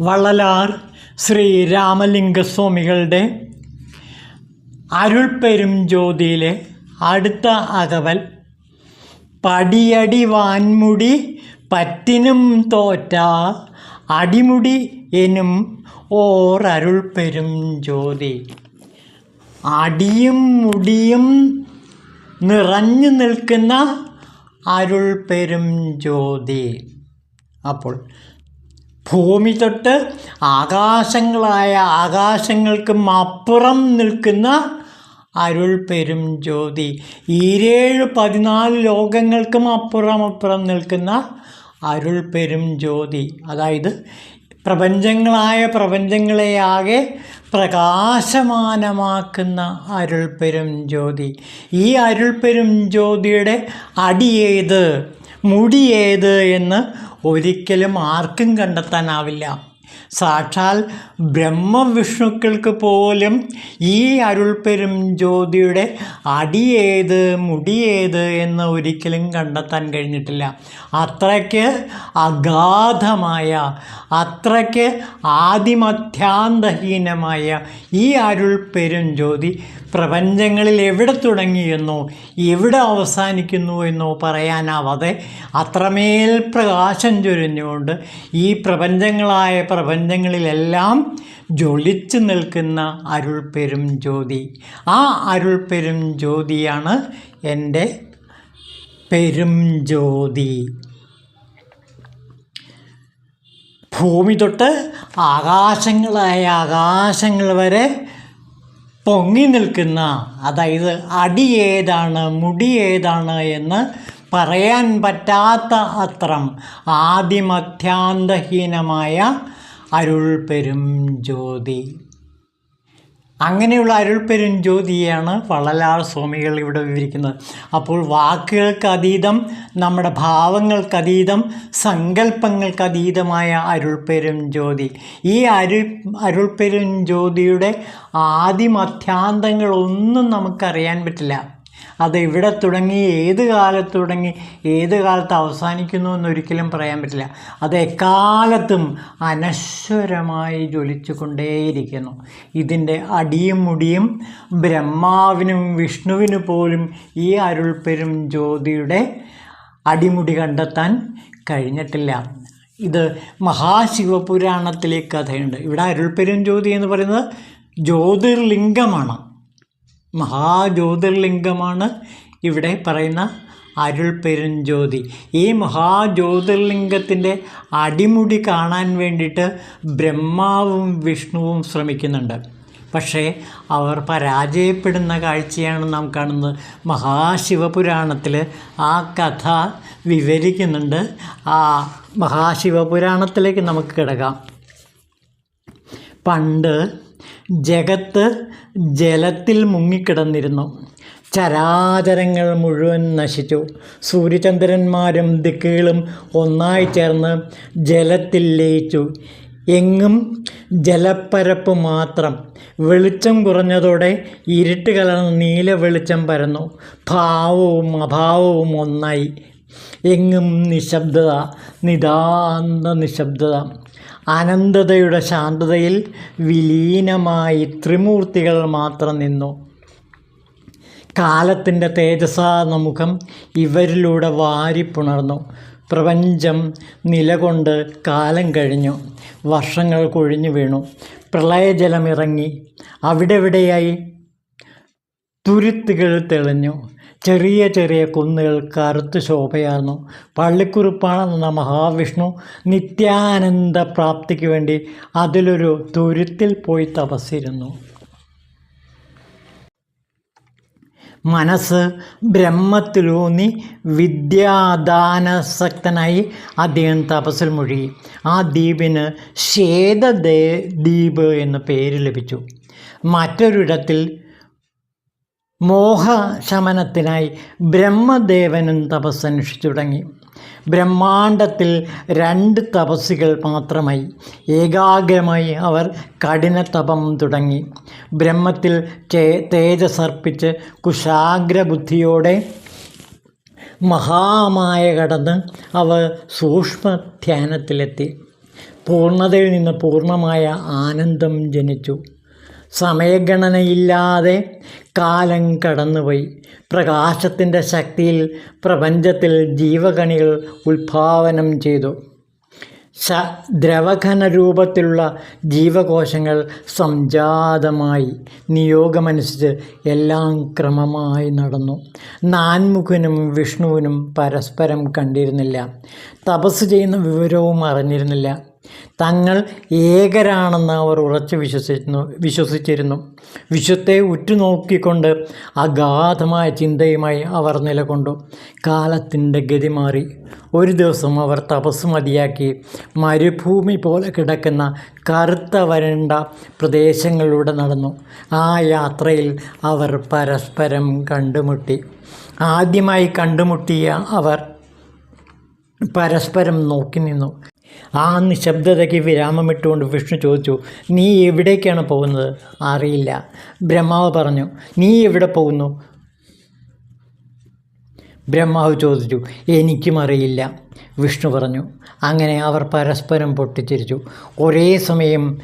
വള്ളലാർ ശ്രീ രാമലിംഗസ്വാമികളുടെ അരുൾപ്പെരും ജ്യോതിയിലെ അടുത്ത അകവൽ. പടിയടി വാൻമുടി പറ്റിനും തോറ്റ അടിമുടി എനും ഓർ അരുൾപ്പെരും ജ്യോതി. അടിയും മുടിയും നിറഞ്ഞു നിൽക്കുന്ന അരുൾപ്പെരും ജ്യോതി. അപ്പോൾ ഭൂമി തൊട്ട് ആകാശങ്ങളായ ആകാശങ്ങൾക്കും അപ്പുറം നിൽക്കുന്ന അരുൾ പെരും ജ്യോതി. ഈരേഴ് പതിനാല് ലോകങ്ങൾക്കും അപ്പുറം അപ്പുറം നിൽക്കുന്ന അരുൾ പെരും ജ്യോതി. അതായത് പ്രപഞ്ചങ്ങളായ പ്രപഞ്ചങ്ങളെയാകെ പ്രകാശമാനമാക്കുന്ന അരുൾ പെരും ജ്യോതി. ഈ അരുൾ പെരും ജ്യോതിയുടെ അടിയേത് മുടിയേത് എന്ന് ഒരിക്കലും ആർക്കും കണ്ടെത്താനാവില്ല. സാക്ഷാൽ ബ്രഹ്മവിഷ്ണുക്കൾക്ക് പോലും ഈ അരുൾപ്പെരും ജ്യോതിയുടെ അടിയേത് മുടിയേത് എന്ന് ഒരിക്കലും കണ്ടെത്താൻ കഴിഞ്ഞിട്ടില്ല. അത്രയ്ക്ക് അഗാധമായ അത്രയ്ക്ക് ആദിമധ്യാന്തഹീനമായ ഈ അരുൾപ്പെരും ജ്യോതി പ്രപഞ്ചങ്ങളിൽ എവിടെ തുടങ്ങിയെന്നോ എവിടെ അവസാനിക്കുന്നു എന്നോ പറയാനാവാതെ അത്രമേൽ പ്രകാശം ചൊരിഞ്ഞുകൊണ്ട് ഈ പ്രപഞ്ചങ്ങളായ പ്രപഞ്ചങ്ങളിലെല്ലാം ജ്വലിച്ചു നിൽക്കുന്ന അരുൾപ്പെരും ജ്യോതി. ആ അരുൾപ്പെരും ജ്യോതിയാണ് എന്റെ പെരും ജ്യോതി. ഭൂമി തൊട്ട് ആകാശങ്ങളായ ആകാശങ്ങൾ വരെ പൊങ്ങി നിൽക്കുന്ന അതായത് അടി ഏതാണ് മുടി ഏതാണ് എന്ന് പറയാൻ പറ്റാത്ത അത്രം ആദിമധ്യാന്തഹീനമായ അരുൾ പെരും ജ്യോതി. അങ്ങനെയുള്ള അരുൾപ്പെരും ജ്യോതിയാണ് വള്ളലാർ സ്വാമികൾ ഇവിടെ വിവരിക്കുന്നത്. അപ്പോൾ വാക്കുകൾക്ക് അതീതം നമ്മുടെ ഭാവങ്ങൾക്ക് അതീതം സങ്കല്പങ്ങൾക്ക് അതീതമായ അരുൾപ്പെരും ജ്യോതി ഈ അരു അരുൾപ്പെരും ജ്യോതിയുടെ ആദിമധ്യാന്തങ്ങളൊന്നും നമുക്കറിയാൻ പറ്റില്ല. അത് ഇവിടെ തുടങ്ങി ഏത് കാലത്ത് തുടങ്ങി ഏത് കാലത്ത് അവസാനിക്കുന്നു എന്നൊരിക്കലും പറയാൻ പറ്റില്ല. അത് എക്കാലത്തും അനശ്വരമായി ജ്വലിച്ചു കൊണ്ടേയിരിക്കുന്നു ഇതിന്റെ അടിയും മുടിയും ബ്രഹ്മാവിനും വിഷ്ണുവിന് പോലും ഈ അരുൾപ്പെരും ജ്യോതിയുടെ അടിമുടി കണ്ടെത്താൻ കഴിഞ്ഞിട്ടില്ല. ഇത് മഹാശിവപുരാണത്തിലെ കഥയുണ്ട്. ഇവിടെ അരുൾപ്പെരും ജ്യോതി എന്ന് പറയുന്നത് ജ്യോതിർലിംഗമാണ്. മഹാജ്യോതിർലിംഗമാണ് ഇവിടെ പറയുന്ന അരുൾ പെരുഞ്ജ്യോതി ഈ മഹാജ്യോതിർലിംഗത്തിന്റെ അടിമുടി കാണാൻ വേണ്ടിയിട്ട് ബ്രഹ്മാവും വിഷ്ണുവും ശ്രമിക്കുന്നുണ്ട്. പക്ഷേ അവർ പരാജയപ്പെടുന്ന കാഴ്ചയാണ് നാം കാണുന്നത്. മഹാശിവപുരാണത്തിൽ ആ കഥ വിവരിക്കുന്നുണ്ട്. ആ മഹാശിവപുരാണത്തിലേക്ക് നമുക്ക് കിടക്കാം. പണ്ട് ജഗത്ത് ജലത്തിൽ മുങ്ങിക്കിടന്നിരുന്നു. ചരാചരങ്ങൾ മുഴുവൻ നശിച്ചു. സൂര്യചന്ദ്രന്മാരും ദിക്കുകളും ഒന്നായി ചേർന്ന് ജലത്തിൽ ലയിച്ചു. എങ്ങും ജലപ്പരപ്പ് മാത്രം. വെളിച്ചം കുറഞ്ഞതോടെ ഇരുട്ട് കലർന്ന് നീല വെളിച്ചം പരന്നു. ഭാവവും അഭാവവും ഒന്നായി. എങ്ങും നിശബ്ദത നിതാന്ത നിശബ്ദത. അനന്തതയുടെ ശാന്തതയിൽ വിലീനമായി ത്രിമൂർത്തികൾ മാത്രം നിന്നു. കാലത്തിന്റെ തേജസ്സാർന്ന മുഖം ഇവരിലൂടെ വാരിപ്പുണർന്നു. പ്രപഞ്ചം നിലകൊണ്ട് കാലം കഴിഞ്ഞു. വർഷങ്ങൾ കൊഴിഞ്ഞു വീണു. പ്രളയജലമിറങ്ങി. അവിടെവിടെയായി? തുരുത്തുകൾ തെളിഞ്ഞു. ചെറിയ ചെറിയ കുന്നുകൾ കറുത്ത് ശോഭയാർന്നു. പള്ളിക്കുറുപ്പാണെന്ന മഹാവിഷ്ണു നിത്യാനന്ദ പ്രാപ്തിക്ക് വേണ്ടി അതിലൊരു തുരുത്തിൽ പോയി തപസ്സിരുന്നു. മനസ്സ് ബ്രഹ്മത്തിലൂന്നി വിദ്യാദാനസക്തനായി അദ്ദേഹം തപസ്സിൽ മുഴുകി. ആ ദ്വീപിന് ശ്വേതദേ ദ്വീപ് എന്ന പേര് ലഭിച്ചു. മറ്റൊരിടത്തിൽ മോഹശമനത്തിനായി ബ്രഹ്മദേവനും തപസ്സനുഷ്ഠിച്ചു തുടങ്ങി ബ്രഹ്മാണ്ടത്തിൽ രണ്ട് തപസ്സികൾ മാത്രമായി. ഏകാഗ്രമായി അവർ കഠിന തപം തുടങ്ങി. ബ്രഹ്മത്തിൽ ചേ തേജസർപ്പിച്ച് കുശാഗ്രബുദ്ധിയോടെ മഹാമായ കടന്ന് അവർ സൂക്ഷ്മ ധ്യാനത്തിലെത്തി പൂർണതയിൽ നിന്ന് പൂർണമായ ആനന്ദം ജനിച്ചു. സമയഗണനയില്ലാതെ കാലം കടന്നുപോയി. പ്രകാശത്തിന്റെ ശക്തിയിൽ പ്രപഞ്ചത്തിൽ ജീവകണികൾ ഉത്ഭാവനം ചെയ്തു. ശ ദ്രവഘന രൂപത്തിലുള്ള ജീവകോശങ്ങൾ സംജാതമായി. നിയോഗമനുസരിച്ച് എല്ലാം ക്രമമായി നടന്നു. നാൻമുഖനും വിഷ്ണുവിനും പരസ്പരം കണ്ടിരുന്നില്ല. തപസ് ചെയ്യുന്ന വിവരവും അറിഞ്ഞിരുന്നില്ല. തങ്ങൾ ഏകരാണെന്ന് അവർ ഉറച്ചു വിശ്വസിക്കുന്നു വിശ്വസിച്ചിരുന്നു. വിശ്വത്തെ ഉറ്റുനോക്കിക്കൊണ്ട് അഗാധമായ ചിന്തയുമായി അവർ നിലകൊണ്ടു. കാലത്തിന്റെ ഗതി മാറി. ഒരു ദിവസം അവർ തപസ് മതിയാക്കി. മരുഭൂമി പോലെ കിടക്കുന്ന കറുത്ത വരണ്ട പ്രദേശങ്ങളിലൂടെ നടന്നു. ആ യാത്രയിൽ അവർ പരസ്പരം കണ്ടുമുട്ടി. ആദ്യമായി കണ്ടുമുട്ടിയ അവർ പരസ്പരം നോക്കി നിന്നു. ആ നിശബ്ദതയ്ക്ക് വിരാമമിട്ടുകൊണ്ട് വിഷ്ണു ചോദിച്ചു നീ എവിടേക്കാണ് പോകുന്നത്? അറിയില്ല. ബ്രഹ്മാവ് പറഞ്ഞു നീ എവിടെ പോകുന്നു? ബ്രഹ്മാവ് ചോദിച്ചു എനിക്കും അറിയില്ല. വിഷ്ണു പറഞ്ഞു അങ്ങനെ അവർ പരസ്പരം പൊട്ടിച്ചിരിച്ചു. ഒരേ സമയം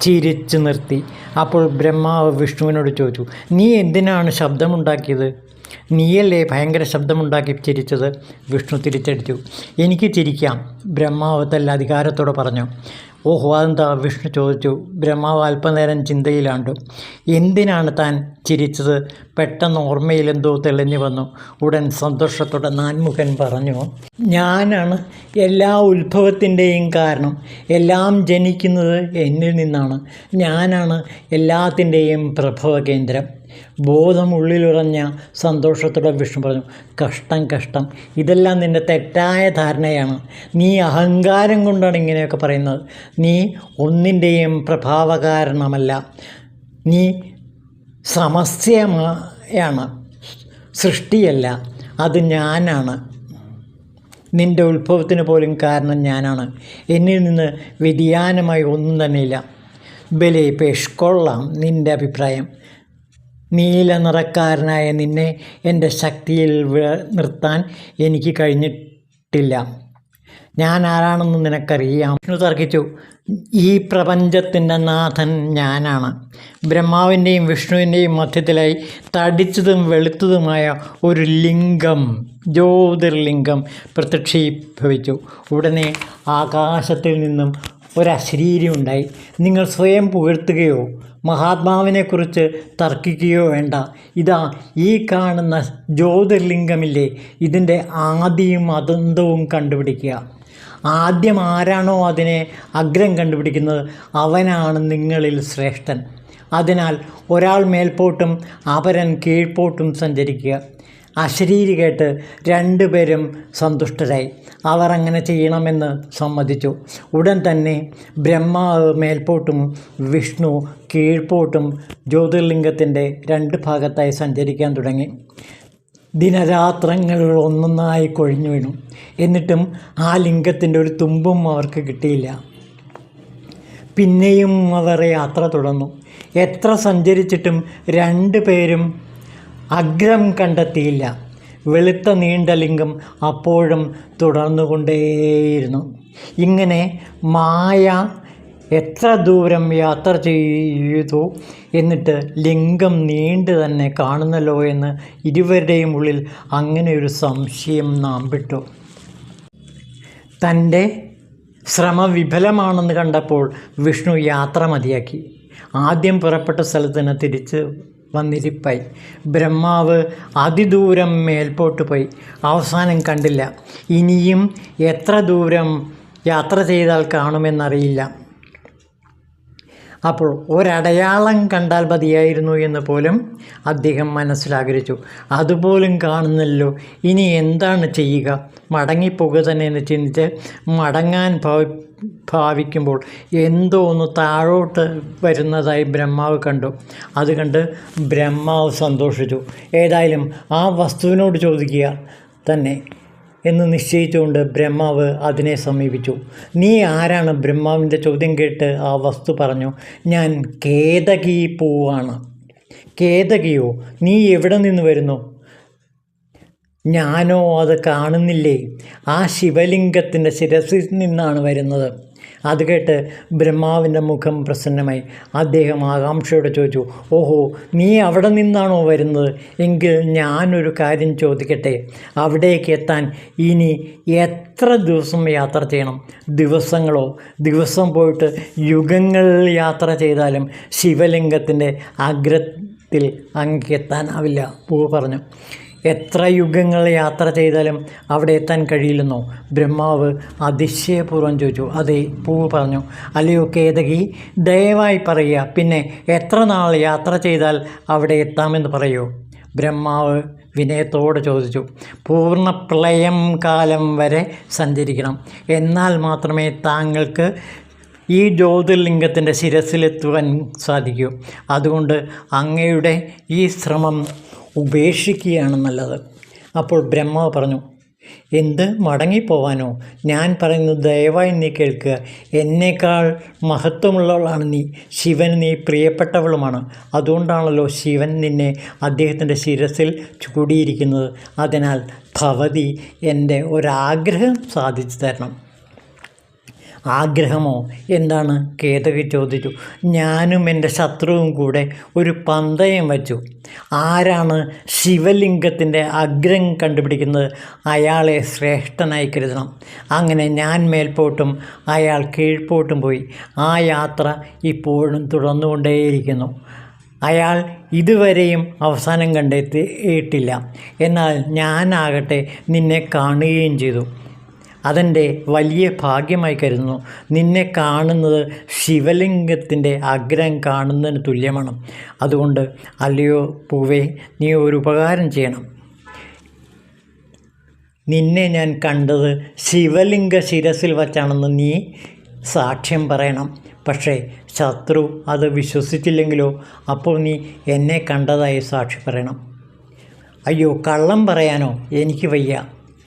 ചിരിച്ചു നിർത്തി. അപ്പോൾ ബ്രഹ്മാവ് വിഷ്ണുവിനോട് ചോദിച്ചു നീ എന്തിനാണ് ശബ്ദമുണ്ടാക്കിയത്? നീയല്ലേ ഭയങ്കര ശബ്ദമുണ്ടാക്കി ചിരിച്ചത്? വിഷ്ണു തിരിച്ചടിച്ചു. എനിക്ക് ചിരിക്കാം ബ്രഹ്മാവ് തല്ല അധികാരത്തോടെ പറഞ്ഞു. ഓഹോ അതെന്താ? വിഷ്ണു ചോദിച്ചു. ബ്രഹ്മാവ് അല്പനേരം ചിന്തയിലാണ്ടു. എന്തിനാണ് താൻ ചിരിച്ചത്? പെട്ടെന്ന് ഓർമ്മയിലെന്തോ തെളിഞ്ഞു വന്നു. ഉടൻ സന്തോഷത്തോടെ നാൻമുഖൻ പറഞ്ഞു ഞാനാണ് എല്ലാ ഉത്ഭവത്തിന്റെയും കാരണം. എല്ലാം ജനിക്കുന്നത് എന്നിൽ നിന്നാണ്. ഞാനാണ് എല്ലാത്തിന്റെയും പ്രഭവ കേന്ദ്രം ബോധം ഉള്ളിലുറഞ്ഞ സന്തോഷത്തോടെ വിഷ്ണു പറഞ്ഞു കഷ്ടം കഷ്ടം. ഇതെല്ലാം നിന്റെ തെറ്റായ ധാരണയാണ്. നീ അഹങ്കാരം കൊണ്ടാണ് ഇങ്ങനെയൊക്കെ പറയുന്നത്. നീ ഒന്നിന്റെയും പ്രഭാവകാരണമല്ല. നീ സമസ്യമായാണ് സൃഷ്ടിയല്ല. അത് ഞാനാണ്. നിന്റെ ഉത്ഭവത്തിന് പോലും കാരണം ഞാനാണ്. എന്നിൽ നിന്ന് വ്യതിയാനമായി ഒന്നും തന്നെയില്ല. ബലേ പേഷ് കൊള്ളാം നിന്റെ അഭിപ്രായം. നീല നിറക്കാരനായ നിന്നെ എന്റെ ശക്തിയിൽ നിർത്താൻ എനിക്ക് കഴിഞ്ഞിട്ടില്ല. ഞാൻ ആരാണെന്ന് നിനക്കറിയാം. വിഷ്ണു തർക്കിച്ചു. ഈ പ്രപഞ്ചത്തിന്റെ നാഥൻ ഞാനാണ്. ബ്രഹ്മാവിന്റെയും വിഷ്ണുവിന്റെയും മധ്യത്തിലായി തടിച്ചതും വെളുത്തതുമായ ഒരു ലിംഗം ജ്യോതിർലിംഗം പ്രത്യക്ഷീഭവിച്ചു. ഉടനെ ആകാശത്തിൽ നിന്നും ഒരശരീരി ഉണ്ടായി. നിങ്ങൾ സ്വയം പുകഴ്ത്തുകയോ മഹാത്മാവിനെക്കുറിച്ച് തർക്കിക്കുകയോ വേണ്ട. ഇതാ ഈ കാണുന്ന ജ്യോതിർലിംഗമില്ലേ? ഇതിന്റെ ആദിയും അതന്തവും കണ്ടുപിടിക്കുക. ആദ്യം ആരാണോ അതിനെ അഗ്രം കണ്ടുപിടിക്കുന്നത്? അവനാണ് നിങ്ങളിൽ ശ്രേഷ്ഠൻ. അതിനാൽ ഒരാൾ മേൽപോട്ടും അപരൻ കീഴ്പോട്ടും സഞ്ചരിക്കുക. അശരീരി കേട്ട് രണ്ടുപേരും സന്തുഷ്ടരായി. അവർ അങ്ങനെ ചെയ്യണമെന്ന് സമ്മതിച്ചു. ഉടൻ തന്നെ ബ്രഹ്മാവ് മേൽപോട്ടും വിഷ്ണു കീഴ്പോട്ടും ജ്യോതിർലിംഗത്തിന്റെ രണ്ട് ഭാഗത്തായി സഞ്ചരിക്കാൻ തുടങ്ങി. ദിനരാത്രങ്ങൾ ഒന്നൊന്നായി കൊഴിഞ്ഞു വീണു. എന്നിട്ടും ആ ലിംഗത്തിന്റെ ഒരു തുമ്പും അവർക്ക് കിട്ടിയില്ല. പിന്നെയും അവർ യാത്ര തുടർന്നു. എത്ര സഞ്ചരിച്ചിട്ടും രണ്ടു പേരും അഗ്രം കണ്ടെത്തിയില്ല. വെളുത്ത നീണ്ട ലിംഗം അപ്പോഴും തുടർന്നുകൊണ്ടേയിരുന്നു. ഇങ്ങനെ മായ എത്ര ദൂരം യാത്ര ചെയ്തു എന്നിട്ട് ലിംഗം നീണ്ടു തന്നെ കാണുന്നല്ലോ എന്ന് ഇരുവരുടെയും ഉള്ളിൽ അങ്ങനെ ഒരു സംശയം നാം വിട്ടു തന്റെ ശ്രമം വിഫലമാണെന്ന് കണ്ടപ്പോൾ വിഷ്ണു യാത്ര മതിയാക്കി. ആദ്യം പുറപ്പെട്ട സ്ഥലത്ത് തന്നെ തിരിച്ച് വന്നിരിപ്പായി. ബ്രഹ്മാവ് അതിദൂരം മേൽപോട്ട് പോയി. അവസാനം കണ്ടില്ല. ഇനിയും എത്ര ദൂരം യാത്ര ചെയ്താൽ കാണുമെന്നറിയില്ല. അപ്പോൾ ഒരടയാളം കണ്ടാൽ മതിയായിരുന്നു എന്ന് പോലും അദ്ദേഹം മനസ്സിലാഗ്രഹിച്ചു. അതുപോലും കാണുന്നല്ലോ ഇനി എന്താണ് ചെയ്യുക? മടങ്ങിപ്പോകുക തന്നെ എന്ന് ചിന്തിച്ച് മടങ്ങാൻ ഭാവി ഭാവിക്കുമ്പോൾ എന്തോ ഒന്ന് താഴോട്ട് വരുന്നതായി ബ്രഹ്മാവ് കണ്ടു. അത് കണ്ട് ബ്രഹ്മാവ് സന്തോഷിച്ചു. ഏതായാലും ആ വസ്തുവിനോട് ചോദിക്കുക തന്നെ. എന്ന് നിശ്ചയിച്ചുകൊണ്ട് ബ്രഹ്മാവ് അതിനെ സമീപിച്ചു. നീ ആരാണ്? ബ്രഹ്മാവിന്റെ ചോദ്യം കേട്ട് ആ വസ്തു പറഞ്ഞു ഞാൻ കേതകി പൂവാണ്. കേതകിയോ? നീ എവിടെ നിന്ന് വരുന്നു? ഞാനോ അത് കാണുന്നില്ലേ? ആ ശിവലിംഗത്തിന്റെ ശിരസിൽ നിന്നാണ് വരുന്നത്. അത് കേട്ട് ബ്രഹ്മാവിന്റെ മുഖം പ്രസന്നമായി. അദ്ദേഹം ആകാംക്ഷയോടെ ചോദിച്ചു ഓഹോ നീ അവിടെ നിന്നാണോ വരുന്നത്? എങ്കിൽ ഞാനൊരു കാര്യം ചോദിക്കട്ടെ. അവിടേക്ക് എത്താൻ ഇനി എത്ര ദിവസം യാത്ര ചെയ്യണം? ദിവസങ്ങളോ ദിവസം പോയിട്ട് യുഗങ്ങൾ യാത്ര ചെയ്താലും ശിവലിംഗത്തിന്റെ അഗ്രത്തിൽ അങ്ങെത്താനാവില്ല പൂവ് പറഞ്ഞു. എത്ര യുഗങ്ങൾ യാത്ര ചെയ്താലും അവിടെ എത്താൻ കഴിയില്ലെന്നോ? ബ്രഹ്മാവ് അതിശയപൂർവം ചോദിച്ചു. അതെ പൂവ് പറഞ്ഞു. അല്ലയോ കേതകി ദയവായി പറയുക. പിന്നെ എത്ര നാൾ യാത്ര ചെയ്താൽ അവിടെ എത്താമെന്ന് പറയൂ. ബ്രഹ്മാവ് വിനയത്തോട് ചോദിച്ചു. പൂർണ പ്രളയം കാലം വരെ സഞ്ചരിക്കണം. എന്നാൽ മാത്രമേ താങ്കൾക്ക് ഈ ജ്യോതിർലിംഗത്തിന്റെ ശിരസിലെത്തുവാൻ സാധിക്കൂ. അതുകൊണ്ട് അങ്ങയുടെ ഈ ശ്രമം ഉപേക്ഷിക്കുകയാണ് നല്ലത്. അപ്പോൾ ബ്രഹ്മാവ് പറഞ്ഞു എന്ത്? മടങ്ങിപ്പോവാനോ? ഞാൻ പറയുന്നത് ദയവായി നീ കേൾക്കുക. എന്നേക്കാൾ മഹത്വമുള്ളവളാണ് നീ. ശിവൻ നീ പ്രിയപ്പെട്ടവളുമാണ്. അതുകൊണ്ടാണല്ലോ ശിവൻ നിന്നെ അദ്ദേഹത്തിന്റെ ശിരസിൽ ചൂടിയിരിക്കുന്നത്. അതിനാൽ ഭവതി എന്റെ ഒരാഗ്രഹം സാധിച്ചു തരണം. ആഗ്രഹമോ? എന്താണ്? കേതകി ചോദിച്ചു. ഞാനും എന്റെ ശത്രുവും കൂടെ ഒരു പന്തയം വച്ചു. ആരാണ് ശിവലിംഗത്തിന്റെ അഗ്രം കണ്ടുപിടിക്കുന്നത്? അയാളെ ശ്രേഷ്ഠനായി കരുതണം. അങ്ങനെ ഞാൻ മേൽപോട്ടും അയാൾ കീഴ്പോട്ടും പോയി. ആ യാത്ര ഇപ്പോഴും തുടർന്നുകൊണ്ടേയിരിക്കുന്നു. അയാൾ ഇതുവരെയും അവസാനം കണ്ടെത്തിയിട്ടില്ല. എന്നാൽ ഞാനാകട്ടെ നിന്നെ കാണുകയും ചെയ്തു. അതെന്റെ വലിയ ഭാഗ്യമായി കരുതുന്നു. നിന്നെ കാണുന്നത് ശിവലിംഗത്തിന്റെ അഗ്രം കാണുന്നതിന് തുല്യമാണ്. അതുകൊണ്ട് അല്ലയോ പൂവേ നീ ഒരു ഉപകാരം ചെയ്യണം. നിന്നെ ഞാൻ കണ്ടത് ശിവലിംഗ ശിരസിൽ വച്ചാണെന്ന് നീ സാക്ഷ്യം പറയണം. പക്ഷേ ശത്രു അത് വിശ്വസിച്ചില്ലെങ്കിലോ അപ്പോൾ നീ എന്നെ കണ്ടതായി സാക്ഷി പറയണം. അയ്യോ കള്ളം പറയാനോ എനിക്ക് വയ്യ.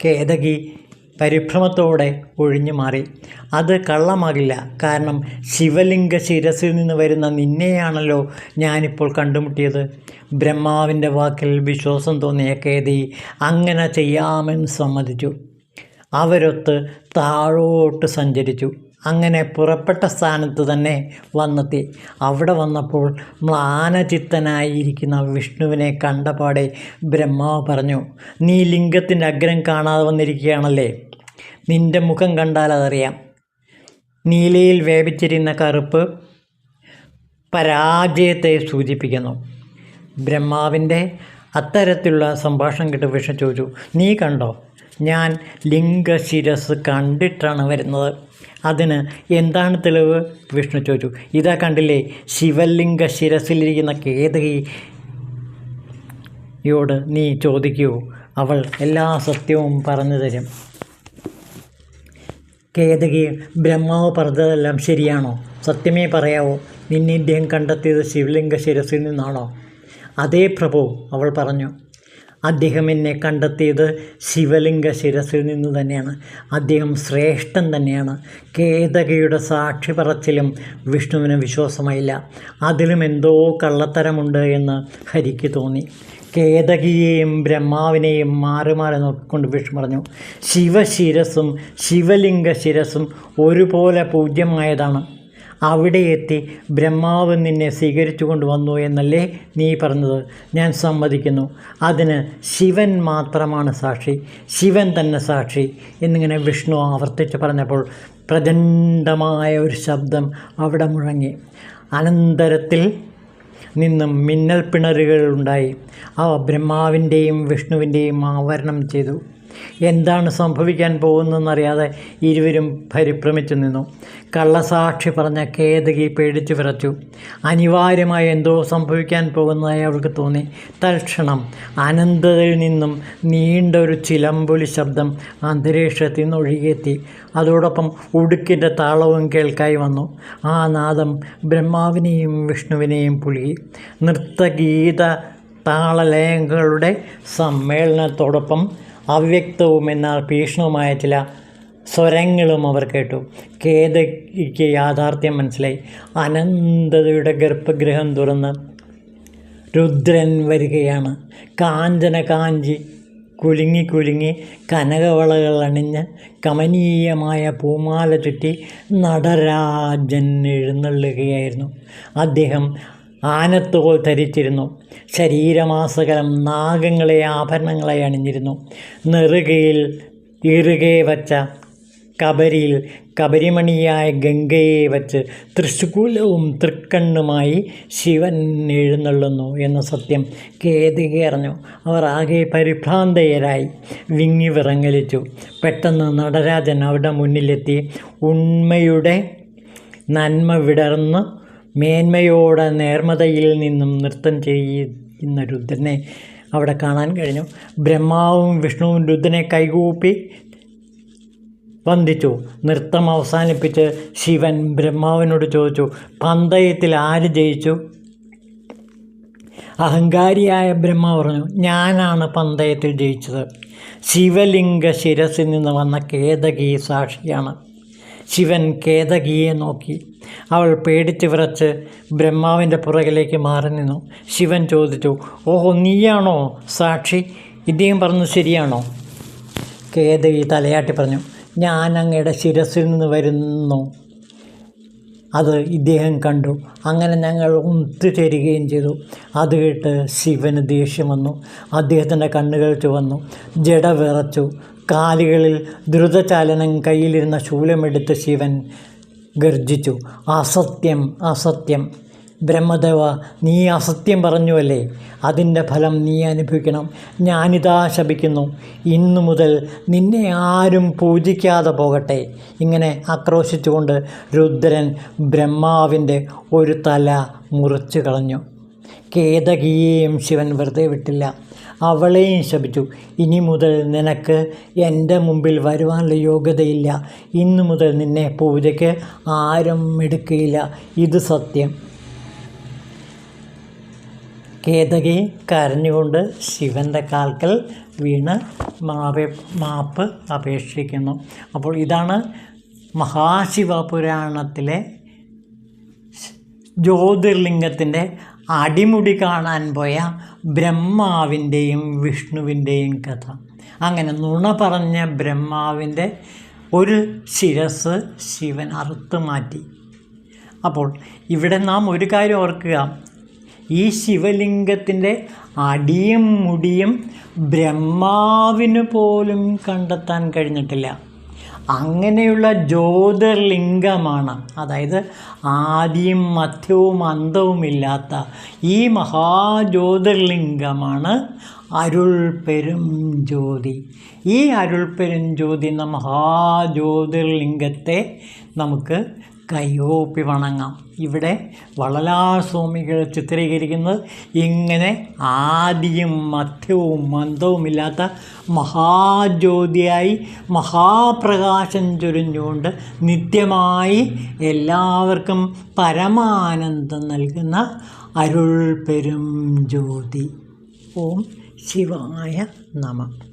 കേതകി പരിഭ്രമത്തോടെ ഒഴിഞ്ഞു മാറി. അത് കള്ളമാകില്ല. കാരണം ശിവലിംഗ ശിരസിൽ നിന്ന് വരുന്ന നിന്നെയാണല്ലോ ഞാനിപ്പോൾ കണ്ടുമുട്ടിയത്. ബ്രഹ്മാവിന്റെ വാക്കിൽ വിശ്വാസം തോന്നിയ കേതി അങ്ങനെ ചെയ്യാമെന്ന് സമ്മതിച്ചു. അവരൊത്ത് താഴോട്ട് സഞ്ചരിച്ചു. അങ്ങനെ പുറപ്പെട്ട സ്ഥാനത്ത് തന്നെ വന്നെത്തി. അവിടെ വന്നപ്പോൾ മ്ലാനചിത്തനായിരിക്കുന്ന വിഷ്ണുവിനെ കണ്ടപാടെ ബ്രഹ്മാവ് പറഞ്ഞു നീ ലിംഗത്തിന്റെ അഗ്രം കാണാതെ വന്നിരിക്കുകയാണല്ലേ? നിന്റെ മുഖം കണ്ടാൽ അതറിയാം. നീലയിൽ വേവിച്ചിരുന്ന കറുപ്പ് പരാജയത്തെ സൂചിപ്പിക്കുന്നു. ബ്രഹ്മാവിന്റെ അത്തരത്തിലുള്ള സംഭാഷണം കേട്ട് വിഷം ചോദിച്ചു നീ കണ്ടോ? ഞാൻ ലിംഗശിരസ് കണ്ടിട്ടാണ് വരുന്നത്. അതിന് എന്താണ് തെളിവ്? വിഷ്ണു ചോദിച്ചു ഇതാ കണ്ടില്ലേ ശിവലിംഗ ശിരസിലിരിക്കുന്ന കേതകിയോട് നീ ചോദിക്കൂ. അവൾ എല്ലാ സത്യവും പറഞ്ഞു തരും. കേതകി ബ്രഹ്മാവ് പറഞ്ഞതെല്ലാം ശരിയാണോ? സത്യമേ പറയാവോ നിന്നെ ഇദ്ദേഹം കണ്ടെത്തിയത് ശിവലിംഗ ശിരസിൽ നിന്നാണോ? അതേ പ്രഭു അവൾ പറഞ്ഞു അദ്ദേഹം എന്നെ കണ്ടെത്തിയത് ശിവലിംഗ ശിരസിൽ നിന്ന് തന്നെയാണ്. അദ്ദേഹം ശ്രേഷ്ഠൻ തന്നെയാണ്. കേതകയുടെ സാക്ഷി പറച്ചിലും വിഷ്ണുവിന് വിശ്വാസമായില്ല. അതിലും എന്തോ കള്ളത്തരമുണ്ട് എന്ന് ഹരിക്ക് തോന്നി. കേതകിയെയും ബ്രഹ്മാവിനെയും മാറി മാറി നോക്കിക്കൊണ്ട് വിഷ്ണു പറഞ്ഞു ശിവശിരസും ശിവലിംഗ ശിരസും ഒരുപോലെ പൂജ്യമായതാണ്. അവിടെ എത്തി ബ്രഹ്മാവ് നിന്നെ സ്വീകരിച്ചു കൊണ്ടുവന്നു എന്നല്ലേ നീ പറഞ്ഞത്? ഞാൻ സമ്മതിക്കുന്നു. അതിന് ശിവൻ മാത്രമാണ് സാക്ഷി. ശിവൻ തന്നെ സാക്ഷി. എന്നിങ്ങനെ വിഷ്ണു ആവർത്തിച്ച് പറഞ്ഞപ്പോൾ പ്രചണ്ഡമായ ഒരു ശബ്ദം അവിടെ മുഴങ്ങി. അനന്തരത്തിൽ നിന്നും മിന്നൽ പിണറുകൾ ഉണ്ടായി. അവ ബ്രഹ്മാവിന്റെയും വിഷ്ണുവിന്റെയും ആവരണം ചെയ്തു. എന്താണ് സംഭവിക്കാൻ പോകുന്നതെന്നറിയാതെ ഇരുവരും പരിഭ്രമിച്ചു നിന്നു. കള്ളസാക്ഷി പറഞ്ഞ കേതകി പേടിച്ചു വിറച്ചു. അനിവാര്യമായി എന്തോ സംഭവിക്കാൻ പോകുന്നതായി അവൾക്ക് തോന്നി. തൽക്ഷണം അനന്തതയിൽ നിന്നും നീണ്ട ഒരു ചിലമ്പൊലി ശബ്ദം അന്തരീക്ഷത്തിൽ നിന്ന് ഒഴുകിയെത്തി. അതോടൊപ്പം ഉടുക്കിന്റെ താളവും കേൾക്കായി വന്നു. ആ നാദം ബ്രഹ്മാവിനെയും വിഷ്ണുവിനെയും പുലുകി നൃത്തഗീത താളലയങ്ങളുടെ സമ്മേളനത്തോടൊപ്പം അവ്യക്തവും എന്നാൽ ഭീഷണവുമായ ചില സ്വരങ്ങളും അവർ കേട്ടു. കേതയ്ക്ക് യാഥാർത്ഥ്യം മനസ്സിലായി. അനന്തതയുടെ ഗർഭഗൃഹം തുറന്ന് രുദ്രൻ വരികയാണ്. കാഞ്ചന കാഞ്ചി കുലുങ്ങി കുലുങ്ങി കനകവളകൾ അണിഞ്ഞ് കമനീയമായ പൂമാല ചുറ്റി നടരാജൻ എഴുന്നള്ളുകയായിരുന്നു. അദ്ദേഹം ആനത്തോൾ ധരിച്ചിരുന്നു. ശരീരമാസകലം നാഗങ്ങളെ ആഭരണങ്ങളെ അണിഞ്ഞിരുന്നു. നെറുകയിൽ ഇറുകെ വച്ച കബരിയിൽ കബരിമണിയായ ഗംഗയെ വച്ച് തൃശൂലവും തൃക്കണ്ണുമായി ശിവൻ എഴുന്നള്ളുന്നു എന്ന സത്യം കേതികെ അറിഞ്ഞു. അവർ ആകെ പരിഭ്രാന്തയരായി വിങ്ങി വിറങ്ങലിച്ചു. പെട്ടെന്ന് നടരാജൻ അവിടെ മുന്നിലെത്തി. ഉണ്മയുടെ നന്മ വിടർന്ന് മേന്മയോടെ നേർമതയിൽ നിന്നും നൃത്തം ചെയ്യുന്ന രുദ്രനെ അവിടെ കാണാൻ കഴിഞ്ഞു. ബ്രഹ്മാവും വിഷ്ണുവും രുദ്രനെ കൈകൂപ്പി വന്ദിച്ചു. നൃത്തം അവസാനിപ്പിച്ച് ശിവൻ ബ്രഹ്മാവിനോട് ചോദിച്ചു പന്തയത്തിൽ ആര് ജയിച്ചു? അഹങ്കാരിയായ ബ്രഹ്മ പറഞ്ഞു ഞാനാണ് പന്തയത്തിൽ ജയിച്ചത്. ശിവലിംഗ ശിരസിൽ നിന്ന് വന്ന കേതകി സാക്ഷിയാണ്. ശിവൻ കേതകിയെ നോക്കി. അവൾ പേടിച്ച് വിറച്ച് ബ്രഹ്മാവിന്റെ പുറകിലേക്ക് മാറി നിന്നു. ശിവൻ ചോദിച്ചു ഓഹോ നീയാണോ സാക്ഷി? ഇദ്ദേഹം പറഞ്ഞു ശരിയാണോ? കേതകി തലയാട്ടി പറഞ്ഞു ഞാൻ അങ്ങയുടെ ശിരസിൽ നിന്ന് വരുന്നു. അത് ഇദ്ദേഹം കണ്ടു. അങ്ങനെ ഞങ്ങൾ ഒത്തുചേരുകയും ചെയ്തു. അത് കേട്ട് ശിവന് ദേഷ്യം വന്നു. അദ്ദേഹത്തിന്റെ കണ്ണുകൾ ചുവന്നു. ജട വിറച്ചു. കാലുകളിൽ ദ്രുതചാലനം കയ്യിലിരുന്ന ശൂലമെടുത്ത് ശിവൻ ഗർജിച്ചു അസത്യം അസത്യം. ബ്രഹ്മദേവ നീ അസത്യം പറഞ്ഞുവല്ലേ? അതിന്റെ ഫലം നീ അനുഭവിക്കണം. ഞാനിതാ ശപിക്കുന്നു. ഇന്നു മുതൽ നിന്നെ ആരും പൂജിക്കാതെ പോകട്ടെ. ഇങ്ങനെ ആക്രോശിച്ചുകൊണ്ട് രുദ്രൻ ബ്രഹ്മാവിന്റെ ഒരു തല മുറിച്ചു കളഞ്ഞു. കേതകിയെയും ശിവൻ വെറുതെ വിട്ടില്ല. അവളെയും ശപിച്ചു. ഇനി മുതൽ നിനക്ക് എന്റെ മുമ്പിൽ വരുവാനുള്ള യോഗ്യതയില്ല. ഇന്നു മുതൽ നിന്നെ പൂജയ്ക്ക് ആരും എടുക്കുകയില്ല. ഇത് സത്യം. കേതകി കരഞ്ഞുകൊണ്ട് ശിവന്റെ കാൽക്കൽ വീണ് മാപ മാപ്പ് അപേക്ഷിക്കുന്നു. അപ്പോൾ ഇതാണ് മഹാശിവപുരാണത്തിലെ ജ്യോതിർലിംഗത്തിന്റെ അടിമുടി കാണാൻ പോയ ബ്രഹ്മാവിന്റെയും വിഷ്ണുവിന്റെയും കഥ. അങ്ങനെ നുണ പറഞ്ഞ ബ്രഹ്മാവിന്റെ ഒരു ശിരസ് ശിവൻ അറുത്തു മാറ്റി. അപ്പോൾ ഇവിടെ നാം ഒരു കാര്യം ഓർക്കുക. ഈ ശിവലിംഗത്തിന്റെ അടിയും മുടിയും ബ്രഹ്മാവിന് പോലും കണ്ടെത്താൻ കഴിഞ്ഞിട്ടില്ല. അങ്ങനെയുള്ള ജ്യോതിർലിംഗമാണ്. അതായത് ആദിയും മധ്യവും അന്തവുമില്ലാത്ത ഈ മഹാജ്യോതിർലിംഗമാണ് അരുൾ പെരും ജ്യോതി. ഈ അരുൾ പെരും ജ്യോതി എന്ന മഹാജ്യോതിർലിംഗത്തെ നമുക്ക് കൈകൂപ്പി വണങ്ങാം. ഇവിടെ വളലാർ സ്വാമികൾ ചിത്രീകരിക്കുന്നത് ഇങ്ങനെ ആദിയും മധ്യവും മന്ദവുമില്ലാത്ത മഹാജ്യോതിയായി മഹാപ്രകാശം ചൊരിഞ്ഞുകൊണ്ട് നിത്യമായി എല്ലാവർക്കും പരമാനന്ദം നൽകുന്ന അരുൾ പെരും ജ്യോതി. ഓം ശിവായ നമ.